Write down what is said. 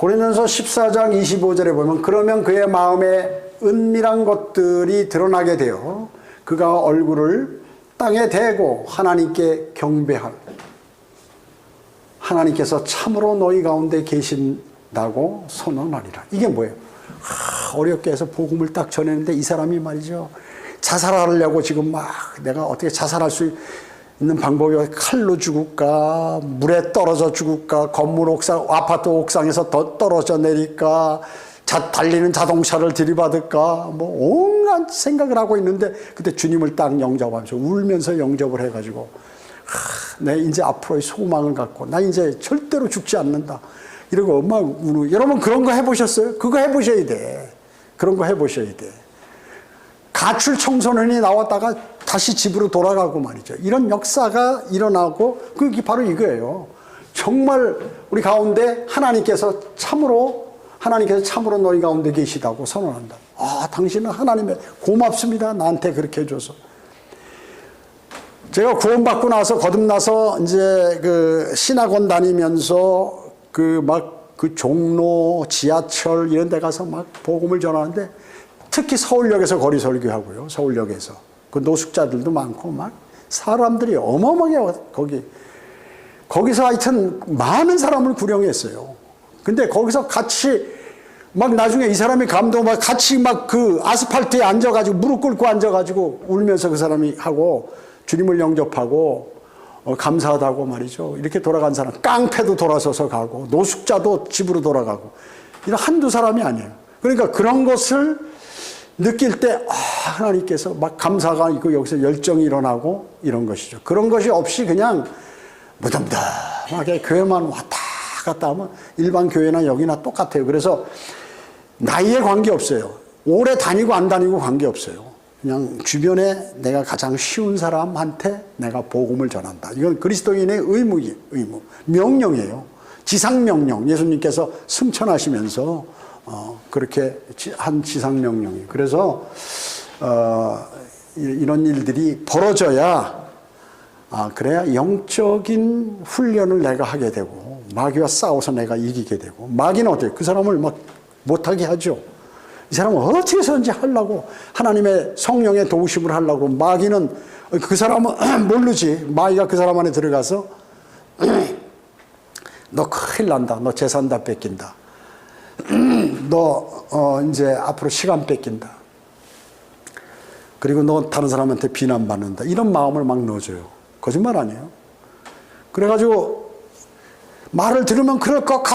고린도서 14장 25절에 보면 그러면 그의 마음에 은밀한 것들이 드러나게 되어 그가 얼굴을 땅에 대고 하나님께 경배할 하나님께서 참으로 너희 가운데 계신다고 선언하리라. 이게 뭐예요? 하, 어렵게 해서 복음을 딱 전했는데 이 사람이 말이죠. 자살하려고 지금 막 내가 어떻게 자살할 수 있는 방법이 칼로 죽을까, 물에 떨어져 죽을까, 건물 옥상, 아파트 옥상에서 더 떨어져 내릴까, 자, 달리는 자동차를 들이받을까, 뭐 온갖 생각을 하고 있는데 그때 주님을 딱 영접하면서 울면서 영접을 해가지고 하, 내 이제 앞으로의 소망을 갖고 나 이제 절대로 죽지 않는다. 이러고 막 우는 여러분 그런 거 해보셨어요? 그거 해보셔야 돼. 그런 거 해보셔야 돼. 가출 청소년이 나왔다가 다시 집으로 돌아가고 말이죠. 이런 역사가 일어나고 그게 바로 이거예요. 정말 우리 가운데 하나님께서 참으로 하나님께서 참으로 너희 가운데 계시다고 선언한다. 아, 당신은 하나님의 고맙습니다. 나한테 그렇게 해줘서. 제가 구원받고 나서 거듭나서 이제 그 신학원 다니면서 그 막그 종로, 지하철 이런 데 가서 막 복음을 전하는데 특히 서울역에서 거리 설교하고요. 서울역에서. 그 노숙자들도 많고 막 사람들이 어마어마하게 와- 거기 거기서 하여튼 많은 사람을 구령했어요. 근데 거기서 같이 막 나중에 이 사람이 감동 막 같이 막 그 아스팔트에 앉아가지고 무릎 꿇고 앉아가지고 울면서 그 사람이 하고 주님을 영접하고 어, 감사하다고 말이죠. 이렇게 돌아간 사람 깡패도 돌아서서 가고 노숙자도 집으로 돌아가고 이런 한두 사람이 아니에요. 그러니까 그런 것을 느낄 때 아, 하나님께서 막 감사가 있고 여기서 열정이 일어나고 이런 것이죠. 그런 것이 없이 그냥 무덤덤하게 교회만 왔다 갔다 하면 일반 교회나 여기나 똑같아요. 그래서 나이에 관계 없어요. 오래 다니고 안 다니고 관계 없어요. 그냥 주변에 내가 가장 쉬운 사람한테 내가 복음을 전한다. 이건 그리스도인의 의무이 의무, 명령이에요. 지상 명령. 예수님께서 승천하시면서 어, 그렇게 지- 한 지상 명령이. 그래서 어, 이- 이런 일들이 벌어져야 아, 그래야 영적인 훈련을 내가 하게 되고, 마귀와 싸워서 내가 이기게 되고, 마귀는 어때요? 그 사람을 막 못하게 하죠. 이 사람은 어떻게 해서든지 하려고, 하나님의 성령의 도우심을 하려고, 마귀는, 그 사람은 모르지. 마귀가 그 사람 안에 들어가서, 너 큰일 난다. 너 재산 다 뺏긴다. 너, 어, 이제 앞으로 시간 뺏긴다. 그리고 너 다른 사람한테 비난받는다. 이런 마음을 막 넣어줘요. 거짓말 아니에요. 그래가지고 말을 들으면 그럴 것 같아.